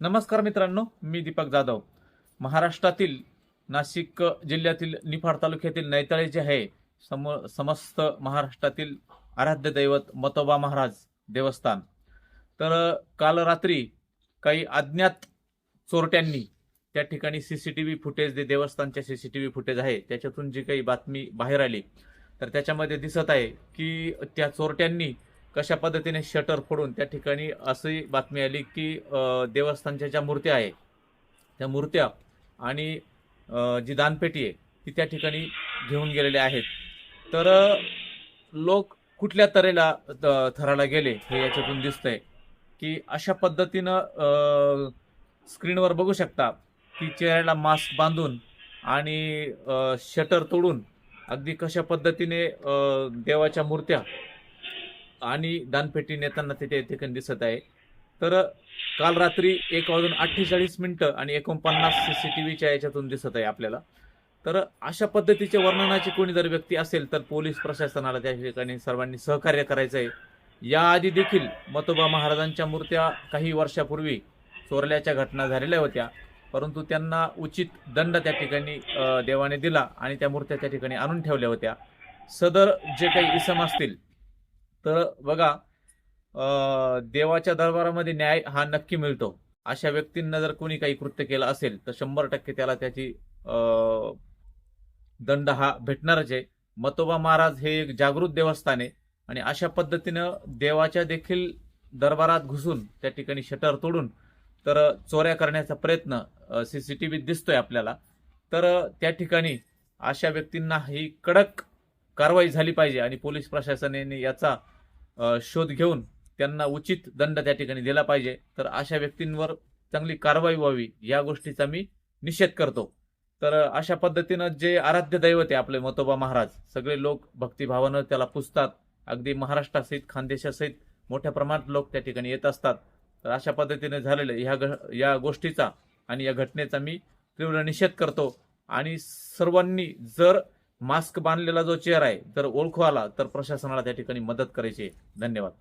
नमस्कार मित्रांनो मी दीपक जाधव. महाराष्ट्रातील नाशिक जिल्ह्यातील निफाड तालुक्यातील नैताळे जे आहे सम समस्त महाराष्ट्रातील आराध्य दैवत मतोबा महाराज देवस्थान. तर काल रात्री काही अज्ञात चोरट्यांनी त्या ठिकाणी C C T V footage जे देवस्थानच्या C C T V footage आहे त्याच्यातून जी काही बातमी बाहेर आली तर त्याच्यामध्ये दिसत आहे की त्या चोरट्यांनी कशा पद्धतीने शटर फोडून त्या ठिकाणी अशी बातमी आली की देवस्थानच्या ज्या मूर्त्या आहे त्या मूर्त्या आणि जी दानपेटी आहे ती त्या ठिकाणी घेऊन गेलेल्या आहेत. तर लोक कुठल्या तऱ्हेला थराला गेले हे याच्यातून दिसतंय की अशा पद्धतीनं स्क्रीनवर बघू शकता की चेहऱ्याला मास्क बांधून आणि शटर तोडून अगदी कशा पद्धतीने देवाच्या मूर्त्या आणि दानपेटी नेताना ते त्या ठिकाणी दिसत आहे. तर काल रात्री एक वाजून अठ्ठेचाळीस मिनिटं आणि एकोणपन्नास व्हीच्या याच्यातून दिसत आहे आपल्याला. तर अशा पद्धतीचे वर्णनाची कोणी जर व्यक्ती असेल तर पोलीस प्रशासनाला त्या ठिकाणी सर्वांनी सहकार्य करायचं आहे याआधी देखील मतोबा महाराजांच्या मूर्त्या काही वर्षापूर्वी चोरल्याच्या घटना झालेल्या होत्या. परंतु त्यांना उचित दंड त्या ठिकाणी देवाने दिला आणि त्या मूर्त्या त्या ठिकाणी आणून ठेवल्या होत्या. सदर जे काही इसम असतील तर बघा देवाच्या दरबारामध्ये न्याय हा नक्की मिळतो. अशा व्यक्तींना जर कोणी काही कृत्य केलं असेल तर शंभर टक्के त्याला त्याची दंड हा भेटणारच आहे. मतोबा महाराज हे एक जागृत देवस्थान आहे आणि अशा पद्धतीनं देवाच्या देखील दरबारात घुसून त्या ठिकाणी शटर तोडून तर चोऱ्या करण्याचा प्रयत्न सीसीटीव्हीत दिसतोय आपल्याला. तर त्या ठिकाणी अशा व्यक्तींना ही कडक कारवाई झाली पाहिजे आणि पोलीस प्रशासनाने याचा शोध घेऊन त्यांना उचित दंड त्या ठिकाणी दिला पाहिजे. तर अशा व्यक्तींवर चांगली कारवाई व्हावी या गोष्टीचा मी निषेध करतो. तर अशा पद्धतीनं जे आराध्य दैवत आहे आपले मतोबा महाराज सगळे लोक भक्तिभावानं त्याला पुजतात. अगदी महाराष्ट्रासहित खानदेशासहित मोठ्या प्रमाणात लोक त्या ठिकाणी येत असतात. तर अशा पद्धतीने झालेलं ह्या ग- या गोष्टीचा आणि या घटनेचा मी तीव्र निषेध करतो. आणि सर्वांनी जर मास्क बांधलेला जो चेअर आहे जर ओळखू आला तर प्रशासनाला त्या ठिकाणी मदत करायची आहे. धन्यवाद